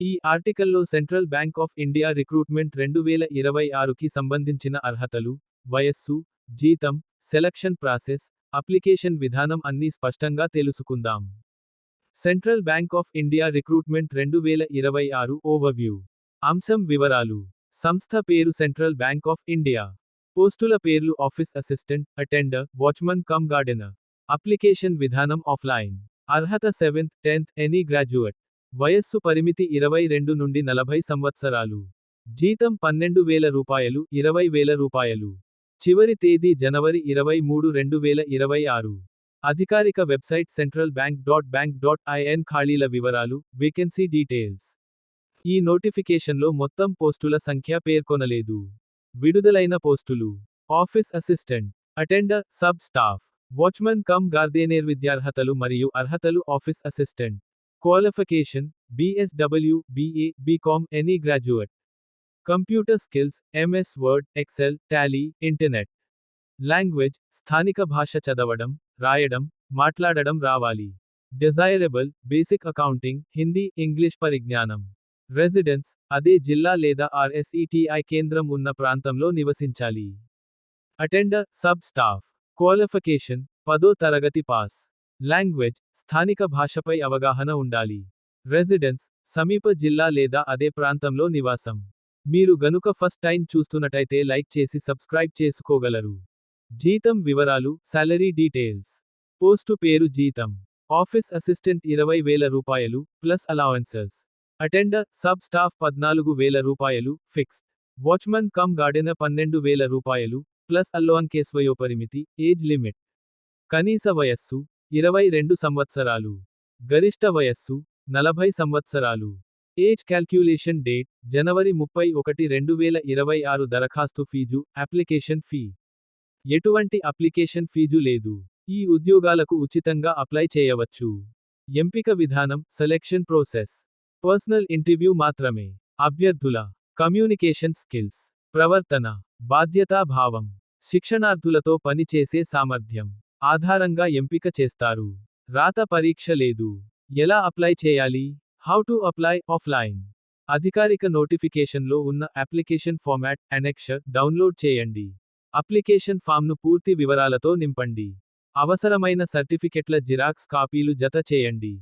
ఈ ఆర్టికల్లో central bank of India recruitment రెండు వేల ఇరవై ఆరుకి సంబంధించిన అర్హతలు వయస్సు జీతం సెలక్షన్ ప్రాసెస్ అప్లికేషన్ విధానం అన్నీ స్పష్టంగా తెలుసుకుందాం. Central bank of India recruitment రెండు వేల ఇరవై ఆరు ఓవర్వ్యూ. అంశం వివరాలు. సంస్థ పేరు సెంట్రల్ బ్యాంక్ ఆఫ్ ఇండియా. పోస్టుల పేర్లు office assistant attender watchman cum gardener. Application విధానం ఆఫ్లైన్. అర్హత సెవెంత్ టెన్త్ ఎనీ గ్రాడ్యుయేట్. వయస్సు పరిమితి ఇరవై రెండు నుండి నలభై సంవత్సరాలు. జీతం పన్నెండు వేల రూపాయలు ఇరవై వేల రూపాయలు. చివరి తేదీ జనవరి ఇరవై మూడు రెండు వేల ఇరవై ఆరు. అధికారిక website central bank dot bank dot IN ఖాళీల వివరాలు వేకెన్సీ డీటెయిల్స్. ఈ నోటిఫికేషన్లో మొత్తం పోస్టుల సంఖ్య పేర్కొనలేదు. విడుదలైన పోస్టులు. Office assistant attender sub staff watchman cum gardener విద్యార్హతలు మరియు అర్హతలు office assistant. Qualification BSW BA BCom any graduate computer skills MS Word Excel Tally internet language స్థానిక భాష చదవడం రాయడం మాట్లాడడం రావాలి. Desirable basic accounting Hindi English పరిజ్ఞానం రెసిడెన్స్ అదే జిల్లా లేదా ఆర్ఎస్ఈటిఐ కేంద్రం ఉన్న ప్రాంతంలో నివసించాలి. అటెండర్ సబ్ స్టాఫ్ క్వాలిఫికేషన్ పదో తరగతి పాస్ లాంగ్వేజ్ స్థానిక భాషపై అవగాహన ఉండాలి. రెసిడెన్స్ సమీప జిల్లా లేదా అదే ప్రాంతంలో నివాసం. మీరు గనుక ఫస్ట్ టైం చూస్తున్నట్టయితే లైక్ చేసి సబ్స్క్రైబ్ చేసుకోగలరు. జీతం వివరాలు సాలరీ డీటెయిల్స్. పోస్టు పేరు జీతం. ఆఫీస్ అసిస్టెంట్ ఇరవై వేల రూపాయలు plus allowances. Attender sub staff పద్నాలుగు వేల రూపాయలు ఫిక్స్డ్. వాచ్మన్ కమ్ గార్డెనర్ పన్నెండు వేల రూపాయలు ప్లస్ అల్లోన్ కేస్ వయోపరిమితి ఏజ్ లిమిట్. కనీస వయస్సు ఇరవై రెండు సంవత్సరాలు. గరిష్ట వయస్సు నలభై సంవత్సరాలు. ఏజ్ క్యాల్క్యులేషన్ డేట్ జనవరి ముప్పై ఒకటి రెండు వేల ఇరవై ఆరు దరఖాస్తు ఫీజు అప్లికేషన్ ఫీ. ఎటువంటి అప్లికేషన్ ఫీజు లేదు. ఈ ఉద్యోగాలకు ఉచితంగా అప్లై చేయవచ్చు. ఎంపిక విధానం సెలెక్షన్ ప్రోసెస్. పర్సనల్ ఇంటర్వ్యూ మాత్రమే. అభ్యర్థుల కమ్యూనికేషన్ స్కిల్స్. ప్రవర్తన బాధ్యతాభావం. శిక్షణార్థులతో పనిచేసే సామర్థ్యం. ఆధారంగా ఎంపిక చేస్తారు. రాత పరీక్ష లేదు. ఎలా అప్లై చేయాలి? హౌ టు అప్లై ఆఫ్లైన్ అధికారిక నోటిఫికేషన్లో ఉన్న అప్లికేషన్ ఫార్మాట్ అనెక్షర్ డౌన్లోడ్ చేయండి. అప్లికేషన్ ఫామ్ను పూర్తి వివరాలతో నింపండి. అవసరమైన సర్టిఫికెట్ల జిరాక్స్ కాపీలు జత చేయండి.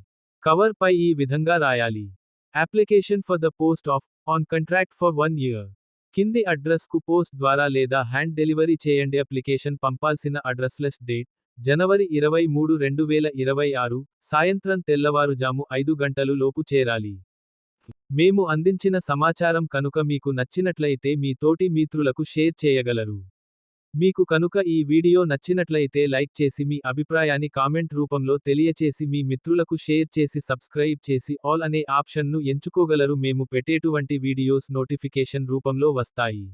కవర్ పై ఈ విధంగా రాయాలి. Application for the post of on contract for one year. కింది అడ్రస్కు పోస్ట్ ద్వారా లేదా హ్యాండ్ డెలివరీ చేయండి అప్లికేషన్ పంపాల్సిన అడ్రస్లెస్ డేట్. జనవరి ఇరవై మూడు రెండు వేల ఇరవై ఆరు సాయంత్రం తెల్లవారుజాము ఐదు గంటలు లోపు చేరాలి. మేము అందించిన సమాచారం కనుక మీకు నచ్చినట్లయితే మీ తోటి మిత్రులకు షేర్ చేయగలరు. మీకు కనుక ఈ వీడియో నచ్చినట్లయితే లైక్ చేసి మీ అభిప్రాయాన్ని కామెంట్ రూపంలో తెలియచేసి మీ మిత్రులకు షేర్ చేసి సబ్స్క్రైబ్ చేసి ఆల్ అనే ఆప్షన్ను ఎంచుకోగలరు. మేము పెట్టేటువంటి వీడియోస్ నోటిఫికేషన్ రూపంలో వస్తాయి.